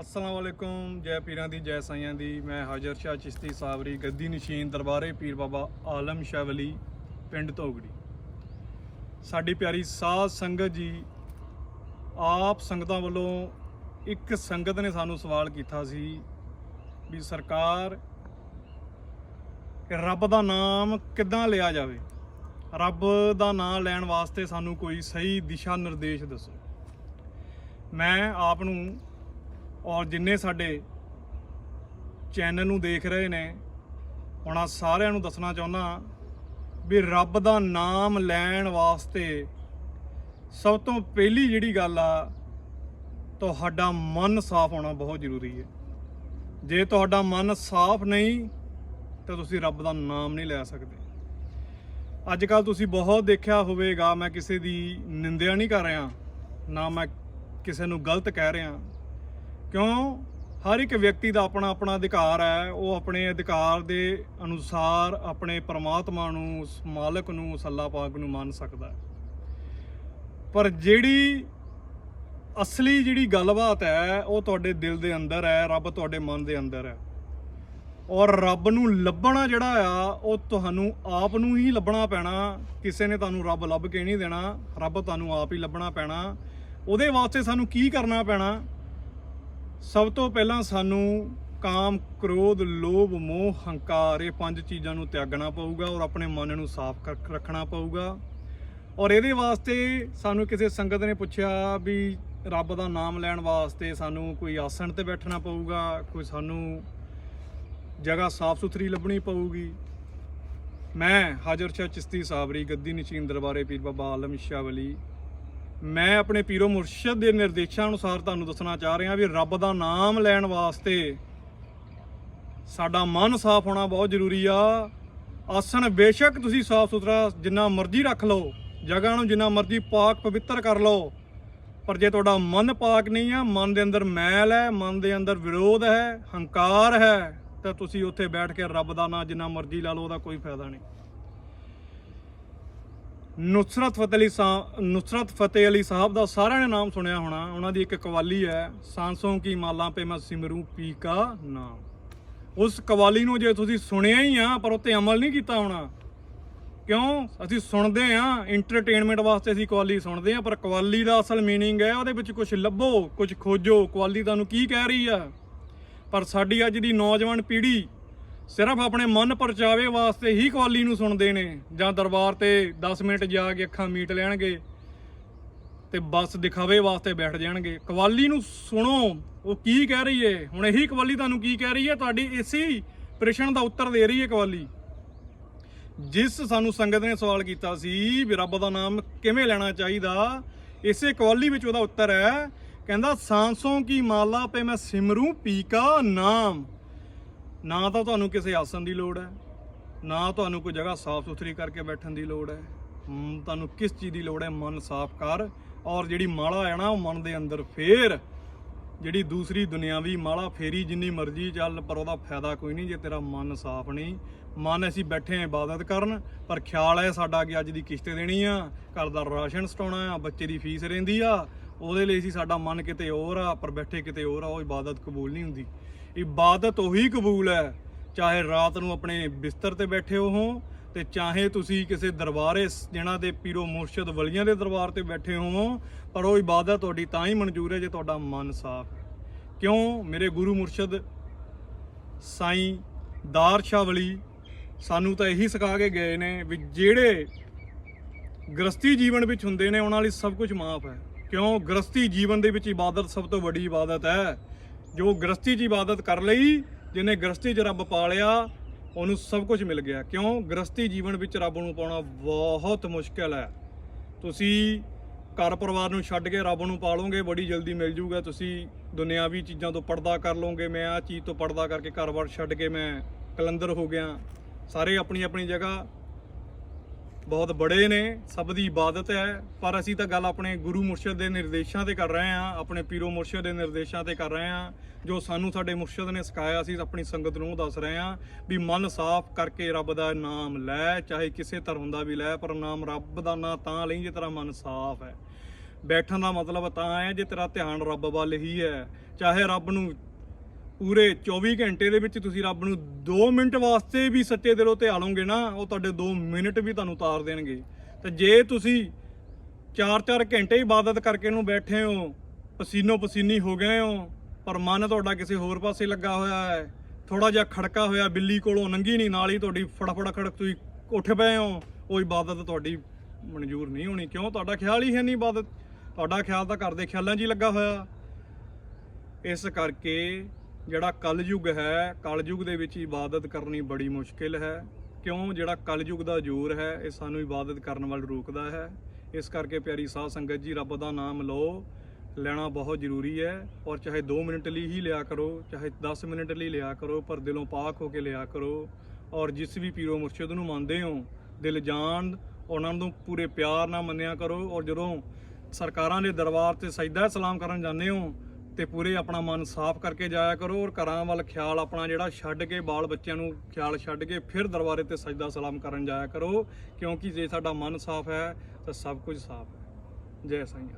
ਅਸਲਾਮ ਵਾਲੇਕੁਮ ਜੈ ਪੀਰਾਂ ਦੀ, ਜੈ ਸਾਈਆਂ ਦੀ। ਮੈਂ ਹਾਜ਼ਰ ਸ਼ਾਹ ਚਿਸ਼ਤੀ ਸਾਬਰੀ, ਗੱਦੀ ਨਸ਼ੀਨ ਦਰਬਾਰੇ ਪੀਰ ਬਾਬਾ ਆਲਮ ਸ਼ਾਹ ਵਲੀ, ਪਿੰਡ ਧੋਗੜੀ। ਸਾਡੀ ਪਿਆਰੀ ਸਾਧ ਸੰਗਤ ਜੀ, ਆਪ ਸੰਗਤਾਂ ਵੱਲੋਂ ਇੱਕ ਸੰਗਤ ਨੇ ਸਾਨੂੰ ਸਵਾਲ ਕੀਤਾ ਸੀ ਵੀ ਸਰਕਾਰ, ਰੱਬ ਦਾ ਨਾਮ ਕਿੱਦਾਂ ਲਿਆ ਜਾਵੇ? ਰੱਬ ਦਾ ਨਾਮ ਲੈਣ ਵਾਸਤੇ ਸਾਨੂੰ ਕੋਈ ਸਹੀ ਦਿਸ਼ਾ ਨਿਰਦੇਸ਼ ਦੱਸੋ। ਮੈਂ ਆਪ ਨੂੰ ਔਰ ਜਿੰਨੇ ਸਾਡੇ ਚੈਨਲ ਨੂੰ ਦੇਖ ਰਹੇ ਨੇ ਉਹਨਾਂ ਸਾਰਿਆਂ ਨੂੰ ਦੱਸਣਾ ਚਾਹੁੰਦਾ ਵੀ ਰੱਬ ਦਾ ਨਾਮ ਲੈਣ ਵਾਸਤੇ ਸਭ ਤੋਂ ਪਹਿਲੀ ਜਿਹੜੀ ਗੱਲ ਆ, ਤੁਹਾਡਾ ਮਨ ਸਾਫ਼ ਹੋਣਾ ਬਹੁਤ ਜ਼ਰੂਰੀ ਹੈ। ਜੇ ਤੁਹਾਡਾ ਮਨ ਸਾਫ਼ ਨਹੀਂ, ਤਾਂ ਤੁਸੀਂ ਰੱਬ ਦਾ ਨਾਮ ਨਹੀਂ ਲੈ ਸਕਦੇ। ਅੱਜ ਕੱਲ ਤੁਸੀਂ ਬਹੁਤ ਦੇਖਿਆ ਹੋਵੇਗਾ, ਮੈਂ ਕਿਸੇ ਦੀ ਨਿੰਦਿਆ ਨਹੀਂ ਕਰ ਰਿਹਾ, ਨਾ ਮੈਂ ਕਿਸੇ ਨੂੰ ਗਲਤ ਕਹਿ ਰਿਹਾ। ਕਿਉਂ? ਹਰ ਇੱਕ ਵਿਅਕਤੀ ਦਾ ਆਪਣਾ ਆਪਣਾ ਅਧਿਕਾਰ ਹੈ। ਉਹ ਆਪਣੇ ਅਧਿਕਾਰ ਦੇ ਅਨੁਸਾਰ ਆਪਣੇ ਪਰਮਾਤਮਾ ਨੂੰ, ਉਸ ਮਾਲਕ ਨੂੰ, ਉਸ ਅੱਲਾਹ ਪਾਕ ਨੂੰ ਮੰਨ ਸਕਦਾ ਹੈ। ਪਰ ਜਿਹੜੀ ਅਸਲੀ ਜਿਹੜੀ ਗੱਲਬਾਤ ਹੈ, ਉਹ ਤੁਹਾਡੇ ਦਿਲ ਦੇ ਅੰਦਰ ਹੈ, ਰੱਬ ਤੁਹਾਡੇ ਮਨ ਦੇ ਅੰਦਰ ਹੈ। ਔਰ ਰੱਬ ਨੂੰ ਲੱਭਣਾ ਜਿਹੜਾ ਆ, ਉਹ ਤੁਹਾਨੂੰ ਆਪ ਨੂੰ ਹੀ ਲੱਭਣਾ ਪੈਣਾ। ਕਿਸੇ ਨੇ ਤੁਹਾਨੂੰ ਰੱਬ ਲੱਭ ਕੇ ਨਹੀਂ ਦੇਣਾ, ਰੱਬ ਤੁਹਾਨੂੰ ਆਪ ਹੀ ਲੱਭਣਾ ਪੈਣਾ। ਉਹਦੇ ਵਾਸਤੇ ਸਾਨੂੰ ਕੀ ਕਰਨਾ ਪੈਣਾ? ਸਭ ਤੋਂ ਪਹਿਲਾਂ ਸਾਨੂੰ ਕਾਮ, ਕ੍ਰੋਧ, ਲੋਭ, ਮੋਹ, ਹੰਕਾਰ ਇਹ ਪੰਜ ਚੀਜ਼ਾਂ ਨੂੰ ਤਿਆਗਣਾ ਪਊਗਾ ਔਰ ਆਪਣੇ ਮਨ ਨੂੰ ਸਾਫ਼ ਕਰ- ਰੱਖਣਾ ਪਊਗਾ। ਔਰ ਇਹਦੇ ਵਾਸਤੇ ਸਾਨੂੰ ਕਿਸੇ ਸੰਗਤ ਨੇ ਪੁੱਛਿਆ ਵੀ ਰੱਬ ਦਾ ਨਾਮ ਲੈਣ ਵਾਸਤੇ ਸਾਨੂੰ ਕੋਈ ਆਸਣ ਤੇ ਬੈਠਣਾ ਪਊਗਾ, ਕੋਈ ਸਾਨੂੰ ਜਗ੍ਹਾ ਸਾਫ਼ ਸੁਥਰੀ ਲੱਭਣੀ ਪਊਗੀ। ਮੈਂ ਹਾਜ਼ਰ ਸ਼ਾਹ ਚਿਸ਼ਤੀ ਸਾਬਰੀ, ਗੱਦੀ ਨਸ਼ੀਨ ਦਰਬਾਰੇ ਪੀਰ ਬਾਬਾ ਆਲਮ ਸ਼ਾਹ ਵਲੀ ਮੈਂ ਆਪਣੇ ਪੀਰੋ ਮੁਰਸ਼ਿਦ ਦੇ ਨਿਰਦੇਸ਼ਾਂ ਅਨੁਸਾਰ ਤੁਹਾਨੂੰ ਦੱਸਣਾ ਚਾਹ ਰਿਹਾ ਵੀ ਰੱਬ ਦਾ ਨਾਮ ਲੈਣ ਵਾਸਤੇ ਸਾਡਾ ਮਨ ਸਾਫ਼ ਹੋਣਾ ਬਹੁਤ ਜ਼ਰੂਰੀ ਆ। ਆਸਣ ਬੇਸ਼ੱਕ ਤੁਸੀਂ ਸਾਫ਼ ਸੁਥਰਾ ਜਿੰਨਾ ਮਰਜ਼ੀ ਰੱਖ ਲਓ, ਜਗ੍ਹਾ ਨੂੰ ਜਿੰਨਾ ਮਰਜ਼ੀ ਪਾਕ ਪਵਿੱਤਰ ਕਰ ਲਓ, ਪਰ ਜੇ ਤੁਹਾਡਾ ਮਨ ਪਾਕ ਨਹੀਂ ਆ, ਮਨ ਦੇ ਅੰਦਰ ਮੈਲ ਹੈ, ਮਨ ਦੇ ਅੰਦਰ ਵਿਰੋਧ ਹੈ, ਹੰਕਾਰ ਹੈ, ਤਾਂ ਤੁਸੀਂ ਉੱਥੇ ਬੈਠ ਕੇ ਰੱਬ ਦਾ ਨਾਮ ਜਿੰਨਾ ਮਰਜ਼ੀ ਲਾ ਲਓ, ਉਹਦਾ ਕੋਈ ਫਾਇਦਾ ਨਹੀਂ। ਨੁਸਰਤ ਫਤਿਹ ਅਲੀ ਸਾਹਿਬ ਨੁਸਰਤ ਫਤਿਹ ਅਲੀ ਸਾਹਿਬ ਦਾ ਸਾਰਿਆਂ ਨੇ ਨਾਮ ਸੁਣਿਆ ਹੋਣਾ ਉਹਨਾਂ ਦੀ ਇੱਕ ਕਵਾਲੀ ਹੈ ਸਾਂਸੋਂ ਕੀ ਮਾਲਾਂ ਪੇ ਮੈਂ ਸਿਮਰੂ ਪੀ ਕਾ ਨਾਮ ਉਸ ਕਵਾਲੀ ਨੂੰ ਜੇ ਤੁਸੀਂ ਸੁਣਿਆ ਹੀ ਆ ਪਰ ਉੱਤੇ ਅਮਲ ਨਹੀਂ ਕੀਤਾ ਹੋਣਾ ਕਿਉਂ ਅਸੀਂ ਸੁਣਦੇ ਆ ਐਂਟਰਟੇਨਮੈਂਟ ਵਾਸਤੇ ਅਸੀਂ ਕਵਾਲੀ ਸੁਣਦੇ ਆ ਪਰ ਕਵਾਲੀ ਦਾ ਅਸਲ मीनिंग ਹੈ ਉਹਦੇ ਵਿੱਚ ਕੁਝ ਲੱਭੋ ਕੁਝ ਖੋਜੋ ਕਵਾਲੀ ਤੁਹਾਨੂੰ ਕੀ ਕਹਿ ਰਹੀ ਆ ਪਰ ਸਾਡੀ ਅੱਜ ਦੀ ਨੌਜਵਾਨ ਪੀੜ੍ਹੀ ਸਿਰਫ ਆਪਣੇ ਮਨ ਪਰਚਾਵੇ ਵਾਸਤੇ ਹੀ ਕਵਾਲੀ ਨੂੰ ਸੁਣਦੇ ਨੇ, ਜਾਂ ਦਰਬਾਰ ਤੇ 10 ਮਿੰਟ ਜਾ ਕੇ ਅੱਖਾਂ ਮੀਟ ਲੈਣਗੇ ਤੇ ਬਸ ਦਿਖਾਵੇ ਵਾਸਤੇ ਬੈਠ ਜਾਣਗੇ। ਕਵਾਲੀ ਨੂੰ ਸੁਣੋ, ਉਹ ਕੀ ਕਹਿ ਰਹੀ ਏ? ਹੁਣ ਇਹੀ ਕਵਾਲੀ ਤੁਹਾਨੂੰ ਕੀ ਕਹਿ ਰਹੀ ਏ? ਤੁਹਾਡੀ ਇਸੇ ਪ੍ਰਸ਼ਨ ਦਾ ਉੱਤਰ ਦੇ ਰਹੀ ਏ ਕਵਾਲੀ। ਜਿਸ ਸਾਨੂੰ ਸੰਗਤ ਨੇ ਸਵਾਲ ਕੀਤਾ ਸੀ ਵੀ ਰੱਬ ਦਾ ਨਾਮ ਕਿਵੇਂ ਲੈਣਾ ਚਾਹੀਦਾ, ਇਸੇ ਕਵਾਲੀ ਵਿੱਚ ਉਹਦਾ ਉੱਤਰ ਹੈ, ਕਹਿੰਦਾ, ਸਾਂਸੋਂ ਕੀ ਮਾਲਾ ਪੇ ਮੈਂ ਸਿਮਰੂ ਪੀ ਕਾ ਨਾਮ। ਨਾ ਤਾਂ ਤੁਹਾਨੂੰ ਕਿਸੇ ਆਸਣ ਦੀ ਲੋੜ ਹੈ, ਨਾ ਤੁਹਾਨੂੰ ਕੋਈ ਜਗ੍ਹਾ ਸਾਫ਼ ਸੁਥਰੀ ਕਰਕੇ ਬੈਠਣ ਦੀ ਲੋੜ ਹੈ। ਤੁਹਾਨੂੰ ਕਿਸ ਚੀਜ਼ ਦੀ ਲੋੜ ਹੈ, ਮਨ ਸਾਫ਼ ਕਰ ਔਰ ਜਿਹੜੀ ਮਾਲਾ ਹੈ ਨਾ, ਉਹ ਮਨ ਦੇ ਅੰਦਰ ਫੇਰ ਜਿਹੜੀ ਦੂਸਰੀ ਦੁਨਿਆਵੀ ਮਾਲਾ ਫੇਰੀ ਜਿੰਨੀ ਮਰਜ਼ੀ ਚੱਲ, ਪਰ ਉਹਦਾ ਫਾਇਦਾ ਕੋਈ ਨਹੀਂ ਜੇ ਤੇਰਾ ਮਨ ਸਾਫ਼ ਨਹੀਂ। ਮਨ ਅਸੀਂ ਬੈਠੇ ਆਂ ਇਬਾਦਤ ਕਰਨ, ਪਰ ਖਿਆਲ ਹੈ ਸਾਡਾ ਕਿ ਅੱਜ ਦੀ ਕਿਸ਼ਤ ਦੇਣੀ ਆ, ਘਰ ਦਾ ਰਾਸ਼ਨ ਸਟਾਉਣਾ ਆ, ਬੱਚੇ ਦੀ ਫੀਸ ਰਹਿੰਦੀ ਆ ਉਹਦੇ ਲਈ ਸੀ ਸਾਡਾ ਮਨ ਕਿਤੇ ਹੋਰ ਆ, ਪਰ ਬੈਠੇ ਕਿਤੇ ਹੋਰ ਆ, ਉਹ ਇਬਾਦਤ ਕਬੂਲ ਨਹੀਂ ਹੁੰਦੀ। ਇਬਾਦਤ ਉਹੀ ਕਬੂਲ ਹੈ, ਚਾਹੇ ਰਾਤ ਨੂੰ ਆਪਣੇ ਬਿਸਤਰ ਤੇ ਬੈਠੇ ਹੋ ਤੇ ਚਾਹੇ ਤੁਸੀਂ ਕਿਸੇ ਦਰਬਾਰੇ ਜਿਹਨਾਂ ਦੇ ਪੀਰੋ ਮੁਰਸ਼ਿਦ ਵਲੀਆਂ ਦੇ ਦਰਬਾਰ ਤੇ ਬੈਠੇ ਹੋ ਪਰ ਉਹ ਇਬਾਦਤ ਤੁਹਾਡੀ ਤਾਂ ਹੀ ਮਨਜ਼ੂਰ ਹੈ ਜੇ ਤੁਹਾਡਾ ਮਨ ਸਾਫ਼ ਹੈ। ਕਿਉਂ? ਮੇਰੇ ਗੁਰੂ ਮੁਰਸ਼ਿਦ ਸਾਈਂ ਦਾਰ ਸ਼ਾਹ ਵਲੀ ਸਾਨੂੰ ਤਾਂ ਇਹੀ ਸਿਖਾ ਕੇ ਗਏ ਨੇ ਵੀ ਜਿਹੜੇ ਗ੍ਰਸਤੀ ਜੀਵਨ ਵਿੱਚ ਹੁੰਦੇ ਨੇ, ਉਹਨਾਂ ਲਈ ਸਭ ਕੁਝ ਮਾਫ ਹੈ। ਕਿਉਂ? ਗ੍ਰਸਤੀ ਜੀਵਨ ਦੇ ਵਿੱਚ ਇਬਾਦਤ ਸਭ ਤੋਂ ਵੱਡੀ ਇਬਾਦਤ ਹੈ। ਜੋ ਗ੍ਰਸਤੀ 'ਚ ਇਬਾਦਤ ਕਰ ਲਈ, ਜਿਹਨੇ ਗ੍ਰਸਤੀ 'ਚ ਰੱਬ ਪਾ ਲਿਆ ਉਹਨੂੰ ਸਭ ਕੁਝ ਮਿਲ ਗਿਆ। ਕਿਉਂ? ਗ੍ਰਸਤੀ ਜੀਵਨ ਵਿੱਚ ਰੱਬ ਨੂੰ ਪਾਉਣਾ ਬਹੁਤ ਮੁਸ਼ਕਲ ਹੈ। ਤੁਸੀਂ ਘਰ ਪਰਿਵਾਰ ਨੂੰ ਛੱਡ ਕੇ ਰੱਬ ਨੂੰ ਪਾਲੋਗੇ, ਬੜੀ ਜਲਦੀ ਮਿਲ ਜੂਗਾ। ਤੁਸੀਂ ਦੁਨਿਆਵੀ ਚੀਜ਼ਾਂ ਤੋਂ ਪਰਦਾ ਕਰ ਲਓਗੇ। ਮੈਂ ਆ ਚੀਜ਼ ਤੋਂ ਪਰਦਾ ਕਰਕੇ ਘਰ-ਬਾਰ ਛੱਡ ਕੇ ਮੈਂ ਕਲੰਦਰ ਹੋ ਗਿਆ। ਸਾਰੇ ਆਪਣੀ ਆਪਣੀ ਜਗ੍ਹਾ ਬਹੁਤ ਬੜੇ ਨੇ, ਸਭ ਦੀ ਇਬਾਦਤ ਹੈ, ਪਰ ਅਸੀਂ ਤਾਂ ਗੱਲ ਆਪਣੇ ਗੁਰੂ ਮੁਰਸ਼ਿਦ ਦੇ ਨਿਰਦੇਸ਼ਾਂ ਤੇ ਕਰ ਰਹੇ ਹਾਂ, ਆਪਣੇ ਪੀਰੋ ਮੁਰਸ਼ਿਦ ਦੇ ਨਿਰਦੇਸ਼ਾਂ ਤੇ ਕਰ ਰਹੇ ਹਾਂ, ਜੋ ਸਾਨੂੰ ਸਾਡੇ ਮੁਰਸ਼ਿਦ ਨੇ ਸਿਖਾਇਆ ਸੀ, ਆਪਣੀ ਸੰਗਤ ਨੂੰ ਦੱਸ ਰਹੇ ਹਾਂ, ਵੀ ਮਨ ਸਾਫ਼ ਕਰਕੇ ਰੱਬ ਦਾ ਨਾਮ ਲੈ, ਚਾਹੇ ਕਿਸੇ ਧਰਮ ਦਾ ਵੀ ਲੈ, ਪਰ ਨਾਮ ਰੱਬ ਦਾ ਨਾਂ ਤਾਂ ਲਈ ਜੇ ਤੇਰਾ ਮਨ ਸਾਫ਼ ਹੈ। ਬੈਠਣ ਦਾ ਮਤਲਬ ਤਾਂ ਹੈ, ਜੇ ਤੇਰਾ ਧਿਆਨ ਰੱਬ ਵੱਲ ਹੀ ਹੈ, ਚਾਹੇ ਰੱਬ ਨੂੰ ਪੂਰੇ 24 ਘੰਟੇ ਦੇ ਵਿੱਚ ਤੁਸੀਂ ਰੱਬ ਨੂੰ 2 ਮਿੰਟ ਵਾਸਤੇ ਵੀ ਸੱਚੇ ਦਿਲੋਂ ਧਿਆਲੋਗੇ ਨਾ, ਉਹ ਤੁਹਾਡੇ 2 ਮਿੰਟ ਵੀ ਤੁਹਾਨੂੰ ਉਤਾਰ ਦੇਣਗੇ। ਤੇ ਜੇ ਤੁਸੀਂ 4-4 ਘੰਟੇ ਇਬਾਦਤ ਕਰਕੇ ਨੂੰ ਬੈਠੇ ਹੋ ਪਸੀਨੋ ਪਸੀਨੀ ਹੋ ਗਏ ਹੋ, ਪਰ ਮਨ ਤੁਹਾਡਾ ਕਿਸੇ ਹੋਰ ਪਾਸੇ ਲੱਗਾ ਹੋਇਆ ਹੈ ਥੋੜਾ ਜਿਹਾ ਖੜਕਾ ਹੋਇਆ, ਬਿੱਲੀ ਕੋਲੋਂ ਨੰਗੀ ਨਹੀਂ, ਨਾਲ ਹੀ ਤੁਹਾਡੀ ਫੜਫੜ ਖੜਕ ਤੁਸੀਂ ਉੱਠ ਪਏ ਹੋ, ਉਹ ਇਬਾਦਤ ਤੁਹਾਡੀ ਮਨਜ਼ੂਰ ਨਹੀਂ ਹੋਣੀ। ਕਿਉਂ? ਤੁਹਾਡਾ ਖਿਆਲ ਹੀ ਹੈ ਨਹੀਂ ਇਬਾਦਤ। ਤੁਹਾਡਾ ਖਿਆਲ ਤਾਂ ਘਰ ਦੇ ਖਿਆਲਾਂ 'ਚ ਹੀ ਲੱਗਾ ਹੋਇਆ। ਇਸ ਕਰਕੇ ਜਿਹੜਾ ਕਲਯੁਗ ਹੈ, ਕਲਯੁਗ ਦੇ ਵਿੱਚ ਇਬਾਦਤ ਕਰਨੀ ਬੜੀ ਮੁਸ਼ਕਿਲ ਹੈ। ਕਿਉਂ? ਜਿਹੜਾ ਕਲਯੁਗ ਦਾ ਜ਼ੋਰ ਹੈ, ਇਹ ਸਾਨੂੰ ਇਬਾਦਤ ਕਰਨ ਵੱਲ ਰੋਕਦਾ ਹੈ। ਇਸ ਕਰਕੇ ਪਿਆਰੀ ਸਾਧ ਸੰਗਤ ਜੀ, ਰੱਬ ਦਾ ਨਾਮ ਲਓ। ਲੈਣਾ ਬਹੁਤ ਜ਼ਰੂਰੀ ਹੈ ਔਰ ਚਾਹੇ 2 ਮਿੰਟ ਲਈ ਹੀ ਲਿਆ ਕਰੋ, ਚਾਹੇ 10 ਮਿੰਟ ਲਈ ਲਿਆ ਕਰੋ, ਪਰ ਦਿਲੋਂ ਪਾਕ ਹੋ ਕੇ ਲਿਆ ਕਰੋ। ਔਰ ਜਿਸ ਵੀ ਪੀਰੋ ਮੁਰਸ਼ਿਦ ਨੂੰ ਮੰਨਦੇ ਹੋ, ਦਿਲ ਜਾਨ ਉਹਨਾਂ ਨੂੰ ਪੂਰੇ ਪਿਆਰ ਨਾਲ ਮੰਨਿਆ ਕਰੋ। ਔਰ ਜਦੋਂ ਸਰਕਾਰਾਂ ਦੇ ਦਰਬਾਰ ਤੇ ਸਜਦਾ ਸਲਾਮ ਕਰਨ ਜਾਂਦੇ ਹੋ ਤੇ ਪੂਰੇ ਆਪਣਾ ਮਨ ਸਾਫ਼ ਕਰਕੇ ਜਾਇਆ ਕਰੋ ਔਰ ਘਰਾਂ ਵੱਲ ਖਿਆਲ ਆਪਣਾ ਜਿਹੜਾ ਛੱਡ ਕੇ ਬਾਲ ਬੱਚਿਆਂ ਨੂੰ ਖਿਆਲ ਛੱਡ ਕੇ ਫਿਰ ਦਰਬਾਰੇ ਤੇ ਸਜਦਾ ਸਲਾਮ ਕਰਨ ਜਾਇਆ ਕਰੋ, ਕਿਉਂਕਿ ਜੇ ਸਾਡਾ ਮਨ ਸਾਫ਼ ਹੈ ਤਾਂ ਸਭ ਕੁਝ ਸਾਫ਼ ਹੈ। ਜੈ ਸਾਈਂ